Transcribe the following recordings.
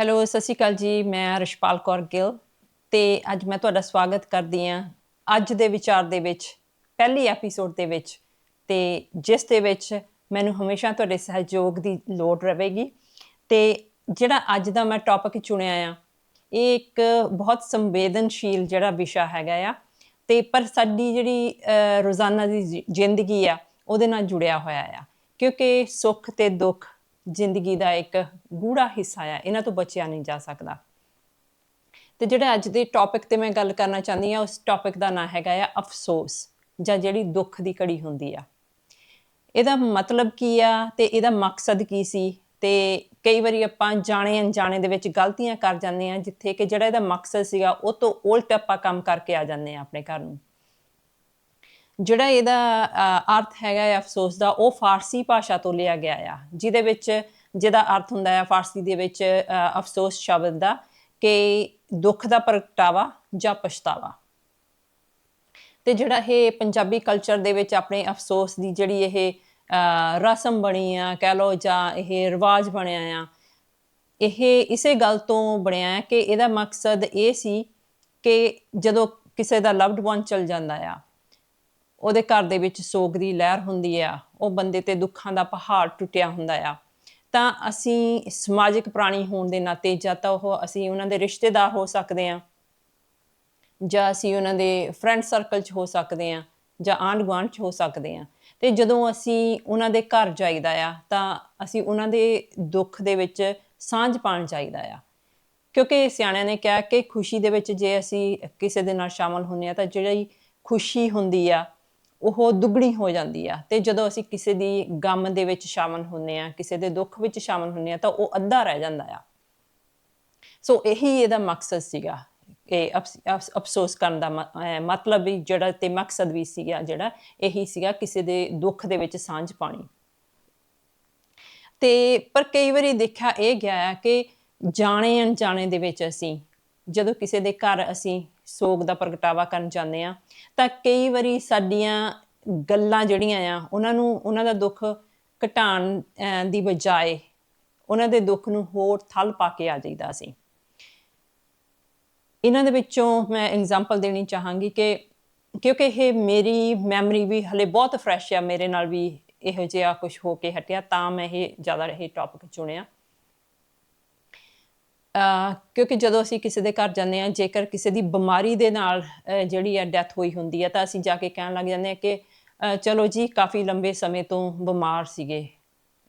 Hello, ਸਤਿ ਸ਼੍ਰੀ ਅਕਾਲ ਜੀ, ਮੈਂ ਰਿਸ਼ਪਾਲ ਕੌਰ ਗਿੱਲ ਤੇ ਅੱਜ ਮੈਂ ਤੁਹਾਡਾ ਸਵਾਗਤ ਕਰਦੀ ਹਾਂ ਅੱਜ ਦੇ ਵਿਚਾਰ ਦੇ ਵਿੱਚ, ਪਹਿਲੀ ਐਪੀਸੋਡ ਦੇ ਵਿੱਚ ਤੇ ਜਿਸ ਦੇ ਵਿੱਚ ਮੈਨੂੰ ਹਮੇਸ਼ਾ ਤੁਹਾਡੇ ਸਹਿਯੋਗ ਦੀ ਲੋੜ ਰਹੇਗੀ ਤੇ ਜਿਹੜਾ ਅੱਜ ਦਾ ਮੈਂ ਟੌਪਿਕ ਚੁਣਿਆ ਆ, ਇਹ ਇੱਕ ਬਹੁਤ ਸੰਵੇਦਨਸ਼ੀਲ ਜਿਹੜਾ ਵਿਸ਼ਾ ਹੈਗਾ ਆ ਤੇ ਪਰ ਸਾਡੀ ਜਿਹੜੀ ਰੋਜ਼ਾਨਾ ਦੀ ਜ਼ਿ- ਜ਼ਿੰਦਗੀ ਆ, ਉਹਦੇ ਨਾਲ ਜੁੜਿਆ ਹੋਇਆ ਆ ਕਿਉਂਕਿ ਸੁੱਖ ਤੇ ਦੁੱਖ ਜ਼ਿੰਦਗੀ ਦਾ ਇੱਕ ਗੂੜਾ ਹਿੱਸਾ ਆ, ਇਹਨਾਂ ਤੋਂ ਬਚਿਆ ਨਹੀਂ ਜਾ ਸਕਦਾ। ਤੇ ਜਿਹੜਾ ਅੱਜ ਦੇ ਟੌਪਿਕ ਤੇ ਮੈਂ ਗੱਲ ਕਰਨਾ ਚਾਹੁੰਦੀ ਆ ਉਸ ਟੌਪਿਕ ਦਾ ਨਾਮ ਹੈਗਾ ਆ ਅਫਸੋਸ, ਜਾਂ ਜਿਹੜੀ ਦੁੱਖ ਦੀ ਘੜੀ ਹੁੰਦੀ ਆ। ਇਹਦਾ ਮਤਲਬ ਕੀ ਆ ਤੇ ਇਹਦਾ ਮਕਸਦ ਕੀ ਸੀ? ਤੇ ਕਈ ਵਾਰੀ ਆਪਾਂ ਜਾਣੇ ਅਣਜਾਣੇ ਦੇ ਵਿੱਚ ਗਲਤੀਆਂ ਕਰ ਜਾਂਦੇ ਆ ਜਿੱਥੇ ਕਿ ਜਿਹੜਾ ਇਹਦਾ ਮਕਸਦ ਸੀਗਾ, ਉਹ ਤੋਂ ਉਲਟ ਆਪਾਂ ਕੰਮ ਕਰਕੇ ਆ ਜਾਂਦੇ ਆ ਆਪਣੇ ਘਰ ਨੂੰ। ਜਿਹੜਾ ਇਹਦਾ ਅਰਥ ਹੈਗਾ ਹੈ ਅਫਸੋਸ ਦਾ, ਉਹ ਫਾਰਸੀ ਭਾਸ਼ਾ ਤੋਂ ਲਿਆ ਗਿਆ ਆ, ਜਿਹਦੇ ਵਿੱਚ ਜਿਹਦਾ ਅਰਥ ਹੁੰਦਾ ਹੈ ਫਾਰਸੀ ਦੇ ਵਿੱਚ ਅਫਸੋਸ ਸ਼ਬਦ ਦਾ ਕਿ ਦੁੱਖ ਦਾ ਪ੍ਰਗਟਾਵਾ ਜਾਂ ਪਛਤਾਵਾ। ਤੇ ਜਿਹੜਾ ਇਹ ਪੰਜਾਬੀ ਕਲਚਰ ਦੇ ਵਿੱਚ ਆਪਣੇ ਅਫਸੋਸ ਦੀ ਜਿਹੜੀ ਇਹ ਰਸਮ ਬਣੀ ਆ, ਕਹਿ ਲੋ ਜਾਂ ਇਹ ਰਿਵਾਜ ਬਣਿਆ ਆ, ਇਹ ਇਸੇ ਗੱਲ ਤੋਂ ਬਣਿਆ ਹੈ ਕਿ ਇਹਦਾ ਮਕਸਦ ਇਹ ਸੀ ਕਿ ਜਦੋਂ ਕਿਸੇ ਦਾ ਲਵਡ ਵਨ ਚਲ ਜਾਂਦਾ ਆ ਉਹਦੇ ਘਰ ਦੇ ਵਿੱਚ ਸੋਗ ਦੀ ਲਹਿਰ ਹੁੰਦੀ ਆ, ਉਹ ਬੰਦੇ ਤੇ ਦੁੱਖਾਂ ਦਾ ਪਹਾੜ ਟੁੱਟਿਆ ਹੁੰਦਾ ਆ। ਤਾਂ ਅਸੀਂ ਸਮਾਜਿਕ ਪ੍ਰਾਣੀ ਹੋਣ ਦੇ ਨਾਤੇ ਜਾਂ ਤਾਂ ਉਹ ਅਸੀਂ ਉਹਨਾਂ ਦੇ ਰਿਸ਼ਤੇਦਾਰ ਹੋ ਸਕਦੇ ਆ ਜਾਂ ਅਸੀਂ ਉਹਨਾਂ ਦੇ ਫਰੈਂਡ ਸਰਕਲ 'ਚ ਹੋ ਸਕਦੇ ਆ ਜਾਂ ਆਂਢ ਗੁਆਂਢ 'ਚ ਹੋ ਸਕਦੇ ਆ ਤੇ ਜਦੋਂ ਅਸੀਂ ਉਹਨਾਂ ਦੇ ਘਰ ਜਾਈਦਾ ਆ, ਤਾਂ ਅਸੀਂ ਉਹਨਾਂ ਦੇ ਦੁੱਖ ਦੇ ਵਿੱਚ ਸਾਂਝ ਪਾਣ ਚਾਹੀਦਾ ਆ। ਕਿਉਂਕਿ ਸਿਆਣਿਆਂ ਨੇ ਕਿਹਾ ਕਿ ਖੁਸ਼ੀ ਦੇ ਵਿੱਚ ਜੇ ਅਸੀਂ ਕਿਸੇ ਦੇ ਨਾਲ ਸ਼ਾਮਲ ਹੁੰਨੇ ਆ ਤਾਂ ਜਿਹੜੀ ਖੁਸ਼ੀ ਹੁੰਦੀ ਆ ਉਹ ਦੁੱਗਣੀ ਹੋ ਜਾਂਦੀ ਆ। ਤੇ ਜਦੋਂ ਅਸੀਂ ਕਿਸੇ ਦੀ ਗਮ ਦੇ ਵਿੱਚ ਸ਼ਾਮਲ ਹੁੰਨੇ ਆ, ਕਿਸੇ ਦੇ ਦੁੱਖ ਵਿੱਚ ਸ਼ਾਮਲ ਹੁੰਨੇ ਆ, ਤਾਂ ਉਹ ਅੱਧਾ ਰਹਿ ਜਾਂਦਾ ਆ। ਸੋ ਇਹੀ ਇਹਦਾ ਮਕਸਦ ਸੀਗਾ। ਕਿ ਅਫਸੋਸ ਕਰਨ ਦਾ ਮਤਲਬ ਵੀ ਜਿਹੜਾ ਤੇ ਮਕਸਦ ਵੀ ਸੀਗਾ, ਜਿਹੜਾ ਇਹੀ ਸੀਗਾ ਕਿਸੇ ਦੇ ਦੁੱਖ ਦੇ ਵਿੱਚ ਸਾਂਝ ਪਾਣੀ। ਤੇ ਪਰ ਕਈ ਵਾਰੀ ਦੇਖਿਆ ਇਹ ਗਿਆ ਹੈ ਕਿ ਜਾਣੇ ਅਣਜਾਣੇ ਦੇ ਵਿੱਚ ਅਸੀਂ, ਜਦੋਂ ਕਿਸੇ ਦੇ ਘਰ ਅਸੀਂ ਸੋਗ ਦਾ ਪ੍ਰਗਟਾਵਾ ਕਰਨ ਜਾਂਦੇ ਆ ਤਾਂ ਕਈ ਵਾਰੀ ਸਾਡੀਆਂ ਗੱਲਾਂ ਜਿਹੜੀਆਂ ਆ, ਉਹਨਾਂ ਨੂੰ, ਉਹਨਾਂ ਦਾ ਦੁੱਖ ਘਟਾਉਣ ਦੀ ਬਜਾਏ ਉਹਨਾਂ ਦੇ ਦੁੱਖ ਨੂੰ ਹੋਰ ਥਲ ਪਾ ਕੇ ਆ ਜਾਈਦਾ ਸੀ। ਇਹਨਾਂ ਦੇ ਵਿੱਚੋਂ ਮੈਂ ਐਗਜ਼ਾਮਪਲ ਦੇਣੀ ਚਾਹਾਂਗੀ ਕਿ, ਕਿਉਂਕਿ ਇਹ ਮੇਰੀ ਮੈਮਰੀ ਵੀ ਹਲੇ ਬਹੁਤ ਫਰੈਸ਼ ਆ, ਮੇਰੇ ਨਾਲ ਵੀ ਇਹੋ ਜਿਹਾ ਕੁਝ ਹੋ ਕੇ ਹਟਿਆ, ਤਾਂ ਮੈਂ ਇਹ ਜ਼ਿਆਦਾ ਇਹ ਟੌਪਿਕ ਚੁਣਿਆ। ਕਿਉਂਕਿ ਜਦੋਂ ਅਸੀਂ ਕਿਸੇ ਦੇ ਘਰ ਜਾਂਦੇ ਆ ਜੇਕਰ ਕਿਸੇ ਦੀ ਬਿਮਾਰੀ ਦੇ ਨਾਲ ਜਿਹੜੀ ਆ ਡੈਥ ਹੋਈ ਹੁੰਦੀ ਹੈ, ਤਾਂ ਅਸੀਂ ਜਾ ਕੇ ਕਹਿਣ ਲੱਗ ਜਾਂਦੇ ਆ ਕਿ ਚਲੋ ਜੀ, ਕਾਫੀ ਲੰਬੇ ਸਮੇਂ ਤੋਂ ਬਿਮਾਰ ਸੀਗੇ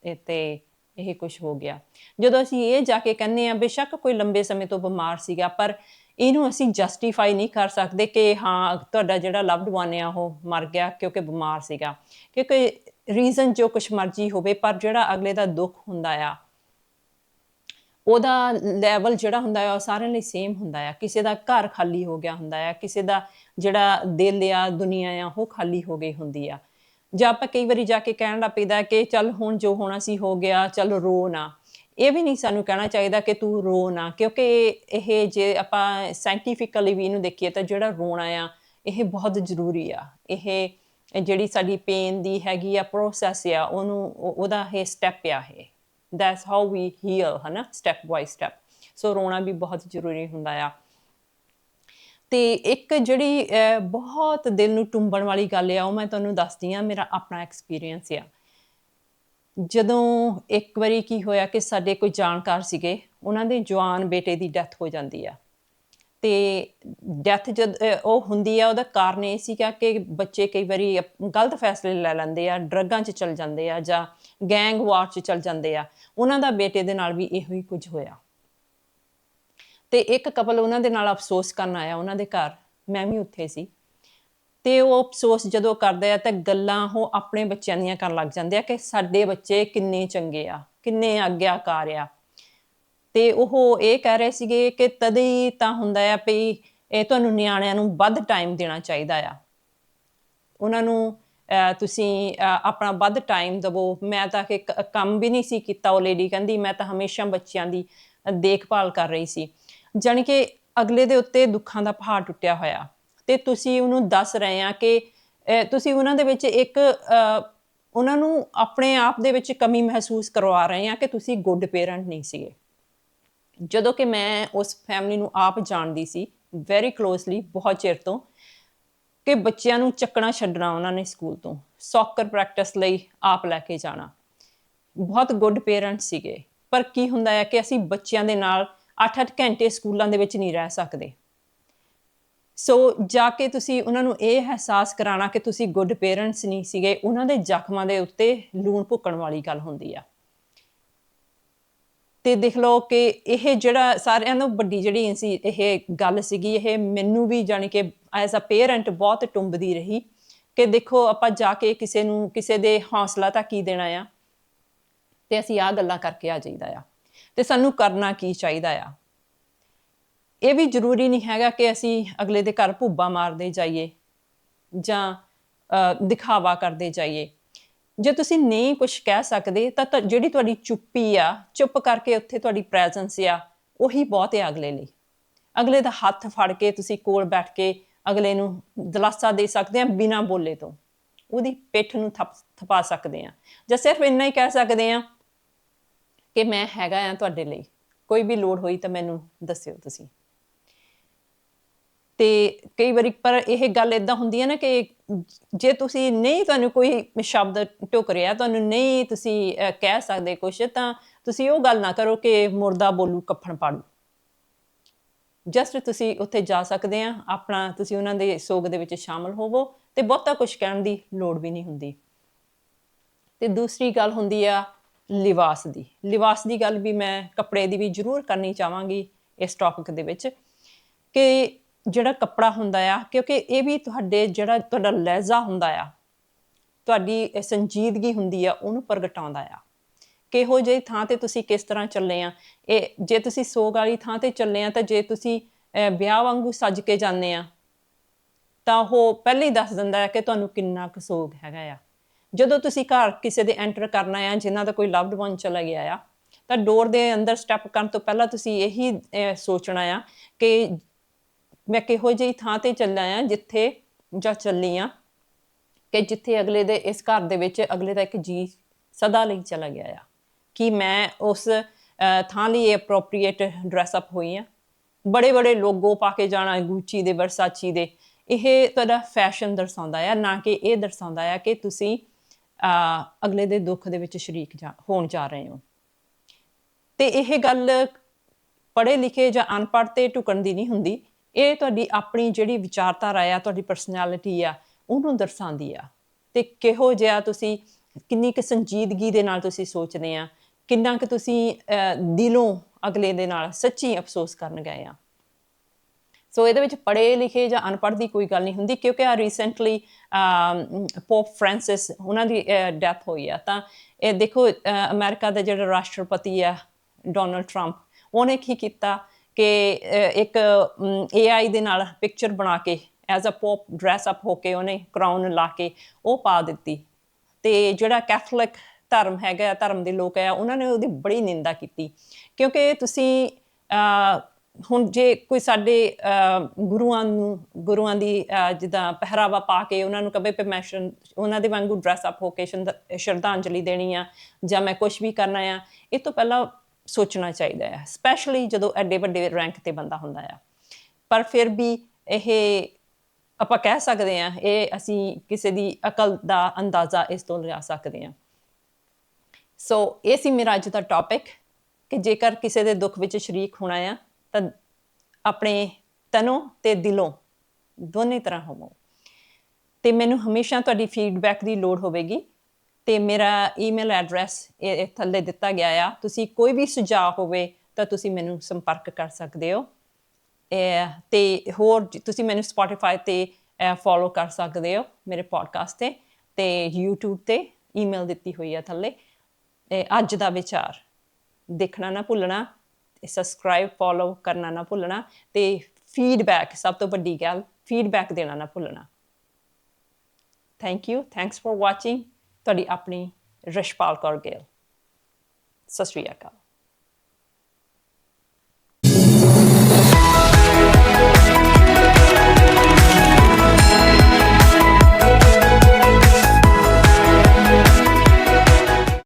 ਇਹ ਤੇ ਇਹ ਕੁਝ ਹੋ ਗਿਆ। ਜਦੋਂ ਅਸੀਂ ਇਹ ਜਾ ਕੇ ਕਹਿੰਦੇ ਆ ਬੇਸ਼ੱਕ ਕੋਈ ਲੰਬੇ ਸਮੇਂ ਤੋਂ ਬਿਮਾਰ ਸੀਗਾ, ਪਰ ਇਹਨੂੰ ਅਸੀਂ ਜਸਟੀਫਾਈ ਨਹੀਂ ਕਰ ਸਕਦੇ ਕਿ ਹਾਂ, ਤੁਹਾਡਾ ਜਿਹੜਾ ਲਵਡ ਵਨ ਆ, ਉਹ ਮਰ ਗਿਆ ਕਿਉਂਕਿ ਬਿਮਾਰ ਸੀਗਾ। ਕਿਉਂਕਿ ਰੀਜ਼ਨ ਜੋ ਕੁਛ ਮਰਜ਼ੀ ਹੋਵੇ, ਪਰ ਜਿਹੜਾ ਅਗਲੇ ਦਾ ਦੁੱਖ ਹੁੰਦਾ ਆ ਉਹਦਾ ਲੈਵਲ ਜਿਹੜਾ ਹੁੰਦਾ ਆ, ਉਹ ਸਾਰਿਆਂ ਲਈ ਸੇਮ ਹੁੰਦਾ ਆ। ਕਿਸੇ ਦਾ ਘਰ ਖਾਲੀ ਹੋ ਗਿਆ ਹੁੰਦਾ ਆ, ਕਿਸੇ ਦਾ ਜਿਹੜਾ ਦਿਲ ਆ, ਦੁਨੀਆ ਆ, ਉਹ ਖਾਲੀ ਹੋ ਗਈ ਹੁੰਦੀ ਆ। ਜਾਂ ਆਪਾਂ ਕਈ ਵਾਰੀ ਜਾ ਕੇ ਕਹਿਣ ਲੱਗ ਪੈਂਦਾ ਕਿ ਚੱਲ ਹੁਣ ਜੋ ਹੋਣਾ ਸੀ, ਹੋ ਗਿਆ, ਚੱਲ ਰੋ ਨਾ। ਇਹ ਵੀ ਨਹੀਂ ਸਾਨੂੰ ਕਹਿਣਾ ਚਾਹੀਦਾ ਕਿ ਤੂੰ ਰੋ ਨਾ, ਕਿਉਂਕਿ ਇਹ ਜੇ ਆਪਾਂ ਸਾਇੰਟੀਫਿਕਲੀ ਵੀ ਇਹਨੂੰ ਦੇਖੀਏ ਤਾਂ ਜਿਹੜਾ ਰੋਣਾ ਆ, ਇਹ ਬਹੁਤ ਜ਼ਰੂਰੀ ਆ। ਇਹ ਜਿਹੜੀ ਸਾਡੀ ਪੇਨ ਦੀ ਹੈਗੀ ਆ ਪ੍ਰੋਸੈਸ ਆ, ਉਹਨੂੰ ਉਹਦਾ ਇਹ ਸਟੈਪ ਆ ਇਹ। ਦੈਟਸ ਹਾਊ ਵੀ ਹੀਲ ਹਨਾ? ਸਟੈਪ ਬਾਈ ਸਟੈਪ ਸੋ ਰੋਣਾ ਵੀ ਬਹੁਤ ਜ਼ਰੂਰੀ ਹੁੰਦਾ ਆ। ਤੇ ਇੱਕ ਜਿਹੜੀ ਬਹੁਤ ਦਿਲ ਨੂੰ ਟੁੰਬਣ ਵਾਲੀ ਗੱਲ ਆ, ਉਹ ਮੈਂ ਤੁਹਾਨੂੰ ਦੱਸਦੀ ਆ, ਮੇਰਾ ਆਪਣਾ ਐਕਸਪੀਰੀਅੰਸ ਆ। ਜਦੋਂ ਇੱਕ ਵਾਰੀ ਕੀ ਹੋਇਆ ਕਿ ਸਾਡੇ ਕੋਈ ਜਾਣਕਾਰ ਸੀਗੇ, ਉਹਨਾਂ ਦੇ ਜਵਾਨ ਬੇਟੇ ਦੀ ਡੈਥ ਹੋ ਜਾਂਦੀ ਆ। ਤੇ ਡੈਥ ਜਦ ਉਹ ਹੁੰਦੀ ਆ, ਉਹਦਾ ਕਾਰਨ ਇਹ ਸੀਗਾ ਕਿ ਬੱਚੇ ਕਈ ਵਾਰੀ ਗਲਤ ਫੈਸਲੇ ਲੈ ਲੈਂਦੇ ਆ, ਡਰੱਗਾਂ 'ਚ ਚਲ ਜਾਂਦੇ ਆ ਜਾਂ ਗੈਂਗ ਵਾਰ 'ਚ ਚਲ ਜਾਂਦੇ ਆ। ਉਹਨਾਂ ਦਾ ਬੇਟੇ ਦੇ ਨਾਲ ਵੀ ਇਹੋ ਹੀ ਕੁਝ ਹੋਇਆ। ਤੇ ਇੱਕ ਕਪਲ ਉਹਨਾਂ ਦੇ ਨਾਲ ਅਫਸੋਸ ਕਰਨ ਆਇਆ, ਉਹਨਾਂ ਦੇ ਘਰ। ਮੈਂ ਵੀ ਉੱਥੇ ਸੀ। ਤੇ ਉਹ ਅਫਸੋਸ ਜਦੋਂ ਕਰਦੇ ਆ ਤਾਂ ਗੱਲਾਂ ਉਹ ਆਪਣੇ ਬੱਚਿਆਂ ਦੀਆਂ ਕਰਨ ਲੱਗ ਜਾਂਦੇ ਆ ਕਿ ਸਾਡੇ ਬੱਚੇ ਕਿੰਨੇ ਚੰਗੇ ਆ, ਕਿੰਨੇ ਆਗਿਆਕਾਰ ਆ। ਤੇ ਉਹ ਇਹ ਕਹਿ ਰਹੇ ਸੀਗੇ ਕਿ ਤਦੇ ਤਾਂ ਹੁੰਦਾ ਆ ਵੀ ਇਹ ਤੁਹਾਨੂੰ ਨਿਆਣਿਆਂ ਨੂੰ ਵੱਧ ਟਾਈਮ ਦੇਣਾ ਚਾਹੀਦਾ ਆ। ਉਹਨਾਂ ਨੂੰ ਤੁਸੀਂ ਆਪਣਾ ਵੱਧ ਟਾਈਮ ਦਿਵੋ। ਮੈਂ ਤਾਂ ਕਿ ਕ- ਕੰਮ ਵੀ ਨਹੀਂ ਸੀ ਕੀਤਾ ਉਹ ਲੇਡੀ ਕਹਿੰਦੀ, ਮੈਂ ਤਾਂ ਹਮੇਸ਼ਾ ਬੱਚਿਆਂ ਦੀ ਦੇਖਭਾਲ ਕਰ ਰਹੀ ਸੀ। ਜਾਣੀ ਕਿ ਅਗਲੇ ਦੇ ਉੱਤੇ ਦੁੱਖਾਂ ਦਾ ਪਹਾੜ ਟੁੱਟਿਆ ਹੋਇਆ। ਤੇ ਤੁਸੀਂ ਉਹਨੂੰ ਦੱਸ ਰਹੇ ਆ ਕਿ ਤੁਸੀਂ ਉਹਨਾਂ ਦੇ ਵਿੱਚ ਇੱਕ ਉਹਨਾਂ ਨੂੰ ਆਪਣੇ ਆਪ ਦੇ ਵਿੱਚ ਕਮੀ ਮਹਿਸੂਸ ਕਰਵਾ ਰਹੇ ਆ ਕਿ ਤੁਸੀਂ ਗੁੱਡ ਪੇਰੈਂਟ ਨਹੀਂ ਸੀਗੇ। ਜਦੋਂ ਕਿ ਮੈਂ ਉਸ ਫੈਮਿਲੀ ਨੂੰ ਆਪ ਜਾਣਦੀ ਸੀ ਵੈਰੀ ਕਲੋਜ਼ਲੀ ਬਹੁਤ ਚਿਰ ਤੋਂ। ਕਿ ਬੱਚਿਆਂ ਨੂੰ ਚੱਕਣਾ ਛੱਡਣਾ ਉਹਨਾਂ ਨੇ ਸਕੂਲ ਤੋਂ। ਸੌਕਰ ਪ੍ਰੈਕਟਿਸ ਲਈ ਆਪ ਲੈ ਕੇ ਜਾਣਾ। ਬਹੁਤ ਗੁੱਡ ਪੇਰੈਂਟਸ ਸੀਗੇ। ਪਰ ਕੀ ਹੁੰਦਾ ਹੈ ਕਿ ਅਸੀਂ ਬੱਚਿਆਂ ਦੇ ਨਾਲ 8-8 ਘੰਟੇ ਸਕੂਲਾਂ ਦੇ ਵਿੱਚ ਨਹੀਂ ਰਹਿ ਸਕਦੇ। ਸੋ ਜਾ ਕੇ ਤੁਸੀਂ ਉਹਨਾਂ ਨੂੰ ਇਹ ਅਹਿਸਾਸ ਕਰਾਉਣਾ ਕਿ ਤੁਸੀਂ ਗੁੱਡ ਪੇਰੈਂਟਸ ਨਹੀਂ ਸੀਗੇ, ਉਹਨਾਂ ਦੇ ਜ਼ਖਮਾਂ ਦੇ ਉੱਤੇ ਲੂਣ ਭੁੱਕਣ ਵਾਲੀ ਗੱਲ ਹੁੰਦੀ ਆ। ਤੇ ਦੇਖ ਲਓ ਕਿ ਇਹ ਜਿਹੜਾ ਸਾਰਿਆਂ ਨੂੰ ਵੱਡੀ ਜਿਹੜੀ ਸੀ ਇਹ ਗੱਲ ਸੀਗੀ, ਇਹ ਮੈਨੂੰ ਵੀ ਜਾਣੀ ਕਿ ਐਜ਼ ਅ ਪੇਰੈਂਟ ਬਹੁਤ ਟੁੰਬਦੀ ਰਹੀ ਕਿ ਦੇਖੋ ਆਪਾਂ ਜਾ ਕੇ ਕਿਸੇ ਨੂੰ, ਕਿਸੇ ਦੇ ਹੌਸਲਾ ਤਾਂ ਕੀ ਦੇਣਾ ਆ? ਤੇ ਅਸੀਂ ਆ ਗੱਲਾਂ ਕਰਕੇ ਆ ਜਾਈਦਾ ਆ। ਤੇ ਸਾਨੂੰ ਕਰਨਾ ਕੀ ਚਾਹੀਦਾ ਆ? ਇਹ ਵੀ ਜ਼ਰੂਰੀ ਨਹੀਂ ਹੈਗਾ ਕਿ ਅਸੀਂ ਅਗਲੇ ਦੇ ਘਰ ਭੁੱਬਾ ਮਾਰਦੇ ਜਾਈਏ ਜਾਂ ਦਿਖਾਵਾ ਕਰਦੇ ਜਾਈਏ। ਜੇ ਤੁਸੀਂ ਨਹੀਂ ਕੁਝ ਕਹਿ ਸਕਦੇ, ਤਾਂ ਜਿਹੜੀ ਤੁਹਾਡੀ ਚੁੱਪੀ ਆ, ਚੁੱਪ ਕਰਕੇ ਉੱਥੇ ਤੁਹਾਡੀ ਪ੍ਰੈਜ਼ੈਂਸ ਆ, ਉਹੀ ਬਹੁਤ ਹੈ ਅਗਲੇ ਲਈ। ਅਗਲੇ ਦਾ ਹੱਥ ਫੜ ਕੇ ਤੁਸੀਂ ਕੋਲ ਬੈਠ ਕੇ ਅਗਲੇ ਨੂੰ ਦਿਲਾਸਾ ਦੇ ਸਕਦੇ ਆ ਬਿਨਾਂ ਬੋਲੇ ਤੋਂ। ਉਹਦੀ ਪਿੱਠ ਨੂੰ ਥਪ, ਥਪਾ ਸਕਦੇ ਆ। ਜਾਂ ਸਿਰਫ ਇੰਨਾ ਹੀ ਕਹਿ ਸਕਦੇ ਆ ਕਿ ਮੈਂ ਹੈਗਾ ਆ ਤੁਹਾਡੇ ਲਈ। ਕੋਈ ਵੀ ਲੋੜ ਹੋਈ ਤਾਂ ਮੈਨੂੰ ਦੱਸਿਓ ਤੁਸੀਂ। ਤੇ ਕਈ ਵਾਰੀ ਪਰ ਇਹ ਗੱਲ ਇਦਾਂ ਹੁੰਦੀ ਹੈ ਨਾ ਕਿ ਜੇ ਤੁਸੀਂ ਨਹੀਂ ਤੁਹਾਨੂੰ ਕੋਈ ਸ਼ਬਦ ਟੁਕ ਰਿਹਾ ਤੁਹਾਨੂੰ ਨਹੀਂ ਤੁਸੀਂ ਕਹਿ ਸਕਦੇ ਕੁਝ ਤਾਂ ਤੁਸੀਂ ਉਹ ਗੱਲ ਨਾ ਕਰੋ ਕਿ ਮੁਰਦਾ ਬੋਲੂ ਕਫਨ ਪਾੜੂ। ਜਸਟ ਤੁਸੀਂ ਉੱਥੇ ਜਾ ਸਕਦੇ ਆ, ਆਪਣਾ ਤੁਸੀਂ ਉਹਨਾਂ ਦੇ ਸੋਗ ਦੇ ਵਿੱਚ ਸ਼ਾਮਲ ਹੋਵੋ ਤੇ ਬਹੁਤਾ ਕੁਝ ਕਹਿਣ ਦੀ ਲੋੜ ਵੀ ਨਹੀਂ ਹੁੰਦੀ। ਤੇ ਦੂਸਰੀ ਗੱਲ ਹੁੰਦੀ ਆ ਲਿਵਾਸ ਦੀ। ਲਿਵਾਸ ਦੀ ਗੱਲ ਵੀ ਮੈਂ ਕੱਪੜੇ ਦੀ ਵੀ ਜ਼ਰੂਰ ਕਰਨੀ ਚਾਹਾਂਗੀ ਇਸ ਟੌਪਿਕ ਦੇ ਵਿੱਚ ਕਿ ਜਿਹੜਾ ਕੱਪੜਾ ਹੁੰਦਾ ਆ, ਕਿਉਂਕਿ ਇਹ ਵੀ ਤੁਹਾਡੇ ਜਿਹੜਾ ਤੁਹਾਡਾ ਲਹਿਜ਼ਾ ਹੁੰਦਾ ਆ, ਤੁਹਾਡੀ ਸੰਜੀਦਗੀ ਹੁੰਦੀ ਆ, ਉਹਨੂੰ ਪ੍ਰਗਟਾਉਂਦਾ ਆ। ਕਿਹੋ ਜਿਹੀ ਥਾਂ ਤੇ ਤੁਸੀਂ ਕਿਸ ਤਰ੍ਹਾਂ ਚੱਲੇ ਆ? ਇਹ ਜੇ ਤੁਸੀਂ ਸੋਗ ਵਾਲੀ ਥਾਂ ਤੇ ਚੱਲੇ ਆ, ਤਾਂ ਜੇ ਤੁਸੀਂ ਵਿਆਹ ਵਾਂਗੂ ਸੱਜ ਕੇ ਜਾਂਦੇ ਆ, ਤਾਂ ਉਹ ਪਹਿਲੇ ਹੀ ਦੱਸ ਦਿੰਦਾ ਹੈ ਕਿ ਤੁਹਾਨੂੰ ਕਿੰਨਾ ਕੁ ਸੋਗ ਹੈਗਾ ਆ। ਜਦੋਂ ਤੁਸੀਂ ਘਰ ਕਿਸੇ ਦੇ ਐਂਟਰ ਕਰਨਾ ਆ, ਜਿਨ੍ਹਾਂ ਦਾ ਕੋਈ ਲਵਡ ਵਨ ਚਲਾ ਗਿਆ ਆ, ਤਾਂ ਡੋਰ ਦੇ ਅੰਦਰ ਸਟੈਪ ਕਰਨ ਤੋਂ ਪਹਿਲਾਂ ਤੁਸੀਂ ਇਹੀ ਸੋਚਣਾ ਆ ਕਿ ਮੈਂ ਕਿਹੋ ਜਿਹੀ ਥਾਂ ਤੇ ਚੱਲਾਂ ਆ ਜਿੱਥੇ ਜਾਂ ਚੱਲੀ ਆ ਕਿ ਜਿੱਥੇ ਅਗਲੇ ਦੇ, ਇਸ ਘਰ ਦੇ ਵਿੱਚ ਅਗਲੇ ਦਾ ਇੱਕ ਜੀ ਸਦਾ ਲਈ ਚਲਾ ਗਿਆ ਆ। ਕਿ ਮੈਂ ਉਸ ਥਾਂ ਲਈ ਅਪਰੋਪਰੀਏਟ ਡਰੈਸ ਅਪ ਹੋਈ ਆ। ਬੜੇ ਬੜੇ ਲੋਗੋ ਪਾ ਕੇ ਜਾਣਾ ਗੁੱਚੀ ਦੇ ਵਰਸਾਚੀ ਦੇ। ਇਹ ਤੁਹਾਡਾ ਫੈਸ਼ਨ ਦਰਸਾਉਂਦਾ ਆ, ਨਾ ਕਿ ਇਹ ਦਰਸਾਉਂਦਾ ਆ ਕਿ ਤੁਸੀਂ ਅਗਲੇ ਦੇ ਦੁੱਖ ਦੇ ਵਿੱਚ ਸ਼ਰੀਕ ਜਾ- ਹੋਣ ਜਾ ਰਹੇ ਹੋ। ਤੇ ਇਹ ਗੱਲ ਪੜ੍ਹੇ ਲਿਖੇ ਜਾਂ ਅਨਪੜ੍ਹ ਤੇ ਢੁਕਣ ਦੀ ਨਹੀਂ ਹੁੰਦੀ। ਇਹ ਤੁਹਾਡੀ ਆਪਣੀ ਜਿਹੜੀ ਵਿਚਾਰਧਾਰਾ ਆ ਤੁਹਾਡੀ ਪਰਸਨੈਲਿਟੀ ਆ ਉਹਨੂੰ ਦਰਸਾਉਂਦੀ ਆ। ਤੇ ਕਿਹੋ ਜਿਹਾ ਤੁਸੀਂ ਕਿੰਨੀ ਕੁ ਸੰਜੀਦਗੀ ਦੇ ਨਾਲ ਤੁਸੀਂ ਸੋਚਦੇ ਆ ਕਿੰਨਾ ਕੁ ਤੁਸੀਂ ਦਿਲੋਂ ਅਗਲੇ ਦੇ ਨਾਲ ਸੱਚੀ ਅਫਸੋਸ ਕਰਨ ਗਏ ਆ। ਸੋ ਇਹਦੇ ਵਿੱਚ ਪੜ੍ਹੇ ਲਿਖੇ ਜਾਂ ਅਨਪੜ੍ਹ ਦੀ ਕੋਈ ਗੱਲ ਨਹੀਂ ਹੁੰਦੀ ਕਿਉਂਕਿ ਆ ਰੀਸੈਂਟਲੀ ਪੋਪ ਫ੍ਰਾਂਸਿਸ ਉਹਨਾਂ ਦੀ ਡੈਥ ਹੋਈ ਆ। ਤਾਂ ਇਹ ਦੇਖੋ ਅਹ, ਅਮਰੀਕਾ ਦਾ ਜਿਹੜਾ ਰਾਸ਼ਟਰਪਤੀ ਆ ਡੋਨਲਡ ਟਰੰਪ ਉਹਨੇ ਕੀ ਕੀਤਾ? ਕਿ ਅਹ, ਇੱਕ AI ਦੇ ਨਾਲ ਪਿਕਚਰ ਬਣਾ ਕੇ as a pope dress up ਹੋ ਕੇ ਉਹਨੇ ਕਰਾਊਨ ਲਾ ਕੇ ਉਹ ਪਾ ਦਿੱਤੀ। ਤੇ ਜਿਹੜਾ ਕੈਥੋਲਿਕ ਧਰਮ ਹੈਗਾ ਧਰਮ ਦੇ ਲੋਕ ਆ ਉਹਨਾਂ ਨੇ ਉਹਦੀ ਬੜੀ ਨਿੰਦਾ ਕੀਤੀ। ਕਿਉਂਕਿ ਤੁਸੀਂ ਹੁਣ ਜੇ ਕੋਈ ਸਾਡੇ ਗੁਰੂਆਂ ਨੂੰ ਗੁਰੂਆਂ ਦੀ ਜਿੱਦਾਂ ਪਹਿਰਾਵਾ ਪਾ ਕੇ ਉਹਨਾਂ ਨੂੰ ਕਵੇ ਪਰਮਿਸ਼ਨ ਉਹਨਾਂ ਦੇ ਵਾਂਗੂ ਡਰੈਸ ਅਪ ਹੋ ਕੇ ਸ਼ਰਧਾਂਜਲੀ ਦੇਣੀ ਆ ਜਾਂ ਮੈਂ ਕੁਝ ਵੀ ਕਰਨਾ ਆ ਇਹ ਤੋਂ ਪਹਿਲਾਂ ਸੋਚਣਾ ਚਾਹੀਦਾ ਹੈ ਸਪੈਸ਼ਲੀ ਜਦੋਂ ਐਡੇ ਵੱਡੇ ਰੈਂਕ ਤੇ ਬੰਦਾ ਹੁੰਦਾ ਆ। ਪਰ ਫਿਰ ਵੀ ਇਹ ਆਪਾਂ ਕਹਿ ਸਕਦੇ ਹਾਂ, ਇਹ ਅਸੀਂ ਕਿਸੇ ਦੀ ਅਕਲ ਦਾ ਅੰਦਾਜ਼ਾ ਇਸ ਤੋਂ ਲਗਾ ਸਕਦੇ ਹਾਂ। ਸੋ ਇਹ ਸੀ ਮੇਰਾ ਅੱਜ ਦਾ ਟੌਪਿਕ ਕਿ ਜੇਕਰ ਕਿਸੇ ਦੇ ਦੁੱਖ ਵਿੱਚ ਸ਼ਰੀਕ ਹੋਣਾ ਆ, ਤਾਂ ਆਪਣੇ ਤਨੋਂ ਤੇ ਦਿਲੋਂ ਦੋਨੇ ਤਰ੍ਹਾਂ ਹੋਵੋ। ਤੇ ਮੈਨੂੰ ਹਮੇਸ਼ਾ ਤੁਹਾਡੀ ਫੀਡਬੈਕ ਦੀ ਲੋੜ ਹੋਵੇਗੀ। ਤੇ ਮੇਰਾ ਈਮੇਲ ਐਡਰੈਸ ਇਹ ਥੱਲੇ ਦਿੱਤਾ ਗਿਆ ਆ। ਤੁਸੀਂ ਕੋਈ ਵੀ ਸੁਝਾਅ ਹੋਵੇ ਤਾਂ ਤੁਸੀਂ ਮੈਨੂੰ ਸੰਪਰਕ ਕਰ ਸਕਦੇ ਹੋ। ਇਹ, ਤੇ ਹੋਰ ਤੁਸੀਂ ਮੈਨੂੰ ਸਪੋਟੀਫਾਈ ਤੇ ਫੋਲੋ ਕਰ ਸਕਦੇ ਹੋ ਮੇਰੇ ਪੋਡਕਾਸਟ ਤੇ ਤੇ YouTube ਤੇ ਈਮੇਲ ਦਿੱਤੀ ਹੋਈ ਆ ਥੱਲੇ। ਅੱਜ ਦਾ ਵਿਚਾਰ। ਦੇਖਣਾ ਨਾ ਭੁੱਲਣਾ ਸਬਸਕ੍ਰਾਈਬ ਫੋਲੋ ਕਰਨਾ ਨਾ ਭੁੱਲਣਾ ਤੇ ਫੀਡਬੈਕ ਸਭ ਤੋਂ ਵੱਡੀ ਗੱਲ ਫੀਡਬੈਕ ਦੇਣਾ ਨਾ ਭੁੱਲਣਾ। Thank you thanks for watching ਤੁਹਾਡੀ ਆਪਣੀ ਰਸ਼ਪਾਲ ਕੌਰ ਗਿੱਲ। ਸਤਿ ਸ਼੍ਰੀ ਅਕਾਲ।